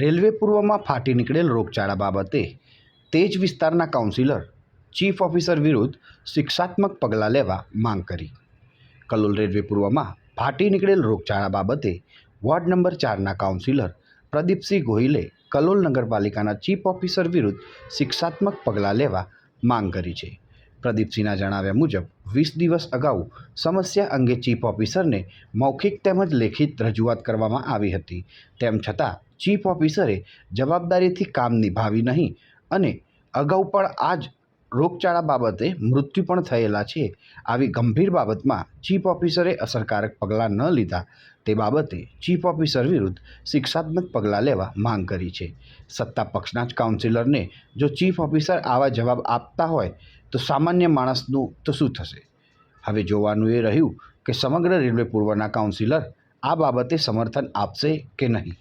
Railway પૂર્વમાં ફાટી નીકળેલ રોગચાળા બાબતે તેજ વિસ્તારના કાઉન્સિલર, ચીફ ઓફિસર વિરુદ્ધ શિક્ષાત્મક પગલાં લેવા માંગ કરી. કલોલ રેલવે પૂર્વમાં ફાટી નીકળેલ રોગચાળા બાબતે વોર્ડ નંબર ચારના કાઉન્સિલર પ્રદીપસિંહ ગોહિલે કલોલ નગરપાલિકાના ચીફ ઓફિસર વિરુદ્ધ શિક્ષાત્મક પગલાં લેવા માંગ કરી છે. પ્રદીપસિંહના જણાવ્યા મુજબ, વીસ દિવસ અગાઉ સમસ્યા અંગે ચીફ ઓફિસરને મૌખિક તેમજ લેખિત રજૂઆત કરવામાં આવી હતી. તેમ છતાં, ચીફ ઓફિસરે જવાબદારીથી કામ નિભાવી નહીં અને અગાઉ પણ આ જ રોગચાળા બાબતે મૃત્યુ પણ થયેલા છે. આવી ગંભીર બાબતમાં ચીફ ઓફિસરે અસરકારક પગલાં ન લીધા. તે બાબતે ચીફ ઓફિસર વિરુદ્ધ શિક્ષાત્મક પગલાં લેવા માંગ કરી છે. સત્તા પક્ષના જ કાઉન્સિલરને જો ચીફ ઓફિસર આવા જવાબ આપતા હોય તો સામાન્ય માણસનું તો શું થશે? હવે જોવાનું એ રહ્યું કે સમગ્ર રેલવે પૂર્વના કાઉન્સિલર આ બાબતે સમર્થન આપશે કે નહીં?